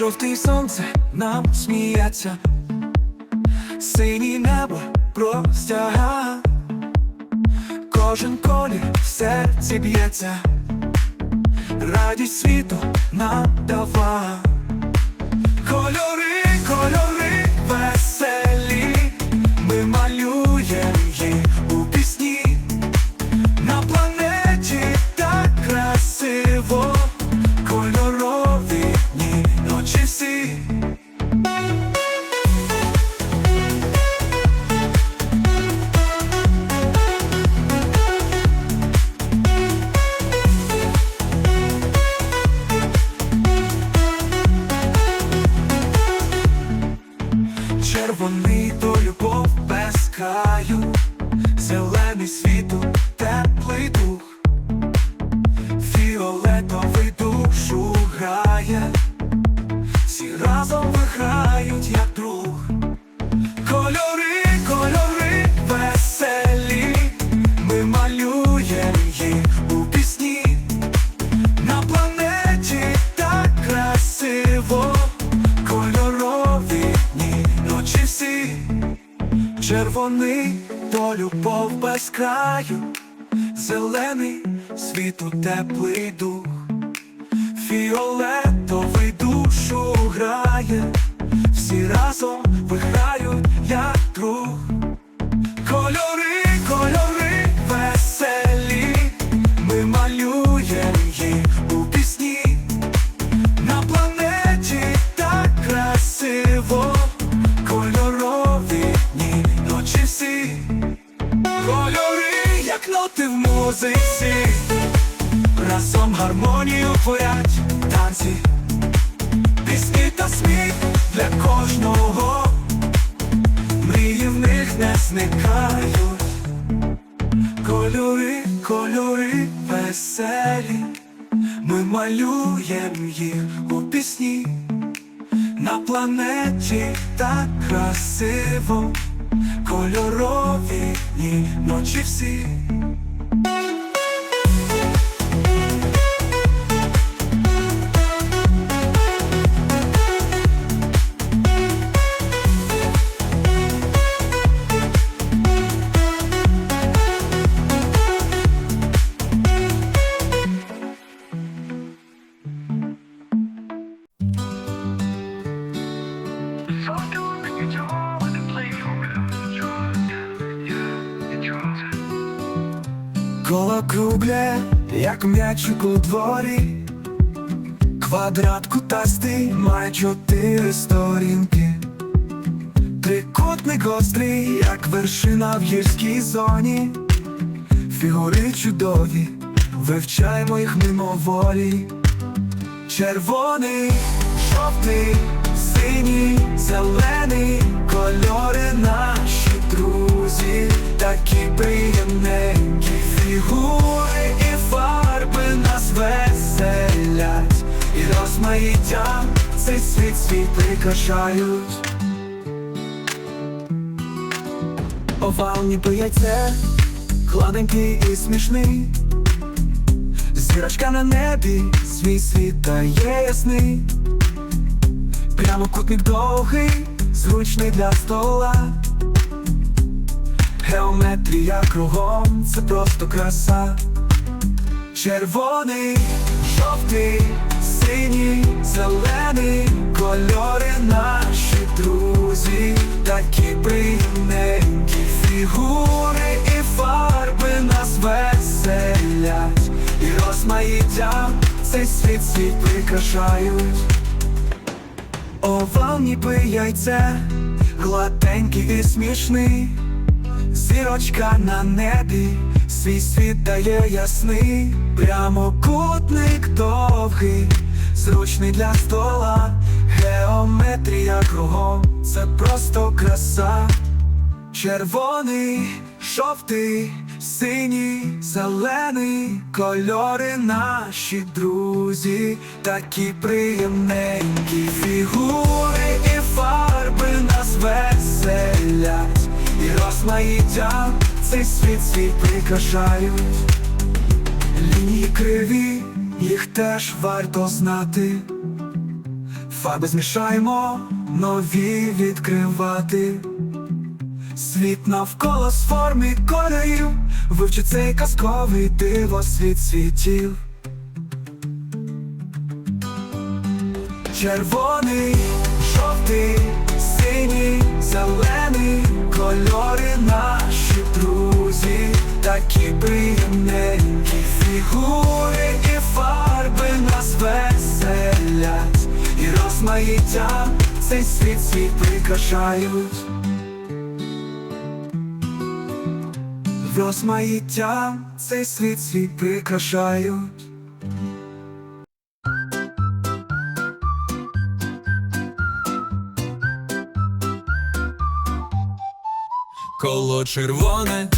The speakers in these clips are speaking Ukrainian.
Жовтий сонце нам сміється, синій небо простяга, кожен колір в серці б'ється, радість світу надава. Червоний то любов без краю, зелений світу теплий дух, фіолетовий душу грає, всі разом виграють, як друг. Кольори, творять танці, пісні та сміх для кожного, мрії в них не зникають. Кольори, кольори веселі, ми малюємо їх у пісні. На планеті так красиво, кольорові дні, ночі всі. Кругле, як м'ячик у дворі, квадрат кутастий має чотири сторінки, трикутник гострий, як вершина в гірській зоні, фігури чудові, вивчаємо їх мимоволі. Червоний, жовтий, синій, зелений, кольори наші друзі, такі приємненькі фігури прикрашають. Овал ніби яйце, гладенький і смішний. Зірочка на небі, свій світ дає ясний, прямокутник довгий, зручний для стола. Геометрія кругом, це просто краса. Червоний, жовтий, синій, зелений, кольори наші друзі, такі приємненькі фігури і фарби нас веселять, і розмаїттям цей світ світ прикрашають. Овал ніби яйце, гладенький і смішний, зірочка на небі, свій світ дає ясний, прямокутник довгий, зручний для стола, геометрія кругом, це просто краса. Червоний, жовтий, синій, зелений, кольори наші друзі, такі приємненькі фігури і фарби нас веселять, і розмаїттям цей світ світ прикрашають. Лінії криві, їх теж варто знати. фарби змішаємо, нові відкривати. Світ навколо з форми кольорів, вивчи цей казковий диво світ світів. Червоний, жовтий, синій, зелений, кольори наші друзі, такі приємненькі фігури і цей світ світ прикрашають. Розмаїття цей світ світ прикрашають. Коло червоне,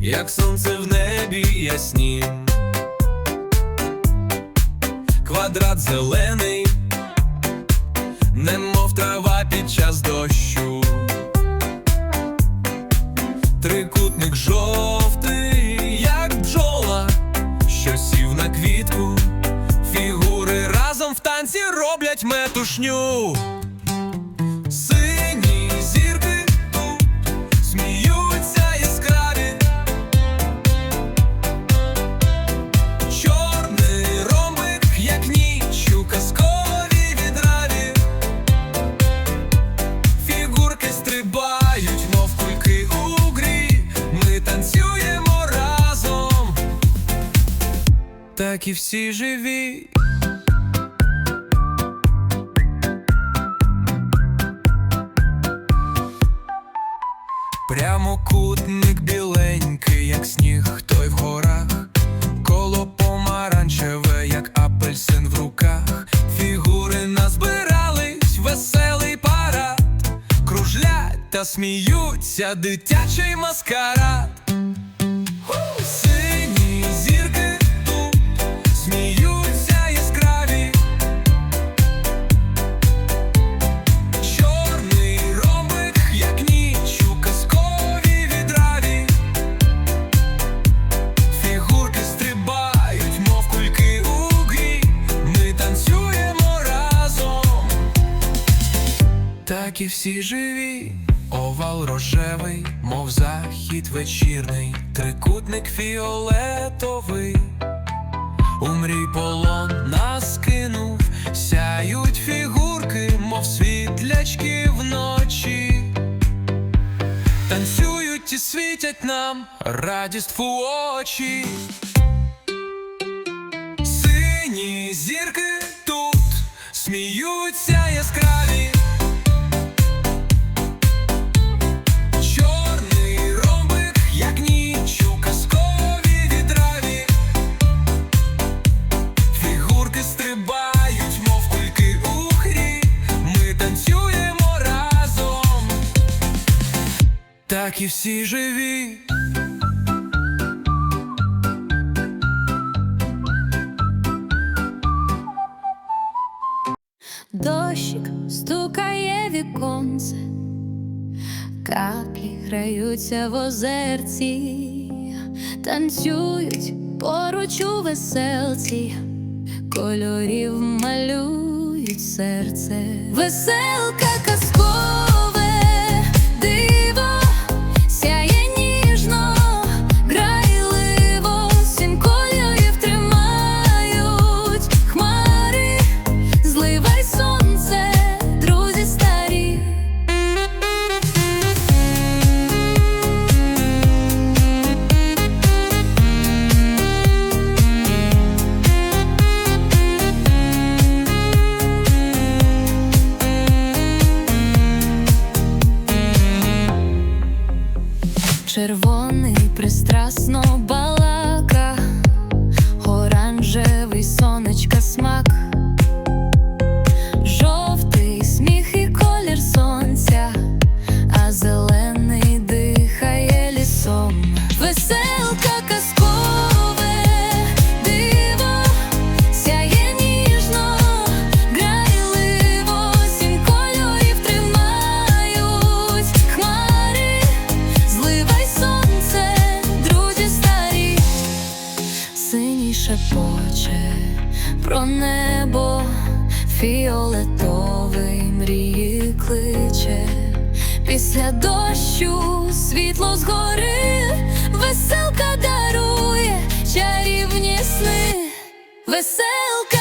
як сонце в небі ясні, квадрат зелений, немов трава під час дощу, трикутник жовтий, як бджола, що сів на квітку, фігури разом в танці роблять метушню. Так і всі живі. Прямокутник біленький, як сніг, той в горах, коло помаранчеве, як апельсин в руках, фігури назбирались, веселий парад, кружлять та сміються, дитячий маскарад. Так і всі живі. Овал рожевий, мов захід вечірний, трикутник фіолетовий. У мрій полон нас кинув, сяють фігурки, мов світлячки вночі. Танцюють і світять нам радість в очі. І всі живі. Дощик стукає віконце, каплі граються в озерці, танцюють поруч у веселці, кольорів малюють серце, веселка казкове шепоче про небо, фіолетовий мрії кличе, після дощу світло згори, веселка дарує чарівні сни, веселка